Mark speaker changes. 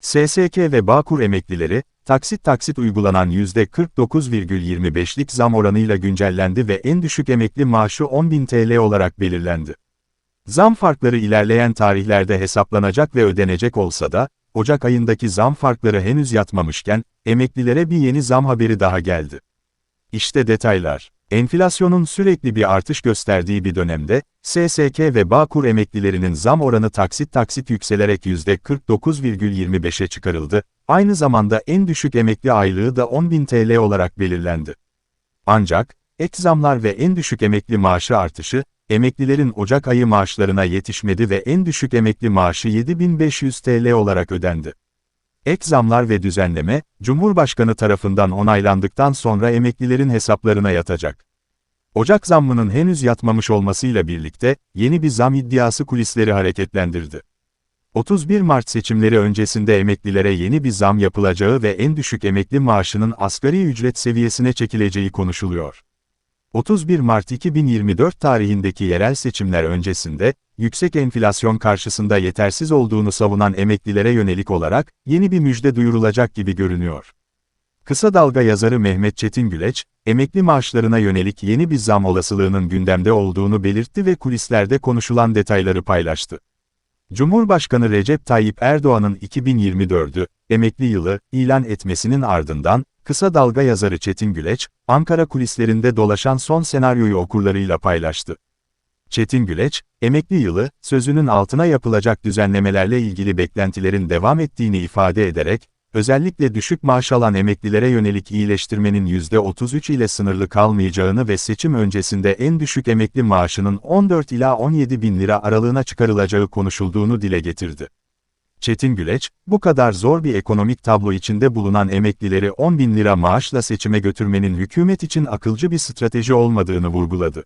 Speaker 1: SSK ve Bağkur emeklileri, taksit taksit uygulanan %49,25'lik zam oranıyla güncellendi ve en düşük emekli maaşı 10.000 TL olarak belirlendi. Zam farkları ilerleyen tarihlerde hesaplanacak ve ödenecek olsa da, Ocak ayındaki zam farkları henüz yatmamışken, emeklilere bir yeni zam haberi daha geldi. İşte detaylar. Enflasyonun sürekli bir artış gösterdiği bir dönemde, SSK ve Bağkur emeklilerinin zam oranı taksit taksit yükselerek %49,25'e çıkarıldı, aynı zamanda en düşük emekli aylığı da 10.000 TL olarak belirlendi. Ancak, ek zamlar ve en düşük emekli maaşı artışı, emeklilerin Ocak ayı maaşlarına yetişmedi ve en düşük emekli maaşı 7500 TL olarak ödendi. Ek zamlar ve düzenleme, Cumhurbaşkanı tarafından onaylandıktan sonra emeklilerin hesaplarına yatacak. Ocak zammının henüz yatmamış olmasıyla birlikte, yeni bir zam iddiası kulisleri hareketlendirdi. 31 Mart seçimleri öncesinde emeklilere yeni bir zam yapılacağı ve en düşük emekli maaşının asgari ücret seviyesine çekileceği konuşuluyor. 31 Mart 2024 tarihindeki yerel seçimler öncesinde, yüksek enflasyon karşısında yetersiz olduğunu savunan emeklilere yönelik olarak, yeni bir müjde duyurulacak gibi görünüyor. Kısa Dalga yazarı Mehmet Çetin Güleç, emekli maaşlarına yönelik yeni bir zam olasılığının gündemde olduğunu belirtti ve kulislerde konuşulan detayları paylaştı. Cumhurbaşkanı Recep Tayyip Erdoğan'ın 2024'ü, emekli yılı, ilan etmesinin ardından, Kısa Dalga yazarı Çetin Güleç, Ankara kulislerinde dolaşan son senaryoyu okurlarıyla paylaştı. Çetin Güleç, emekli yılı, sözünün altına yapılacak düzenlemelerle ilgili beklentilerin devam ettiğini ifade ederek, özellikle düşük maaş alan emeklilere yönelik iyileştirmenin %33 ile sınırlı kalmayacağını ve seçim öncesinde en düşük emekli maaşının 14 ila 17 bin lira aralığına çıkarılacağı konuşulduğunu dile getirdi. Çetin Güleç, bu kadar zor bir ekonomik tablo içinde bulunan emeklileri 10 bin lira maaşla seçime götürmenin hükümet için akılcı bir strateji olmadığını vurguladı.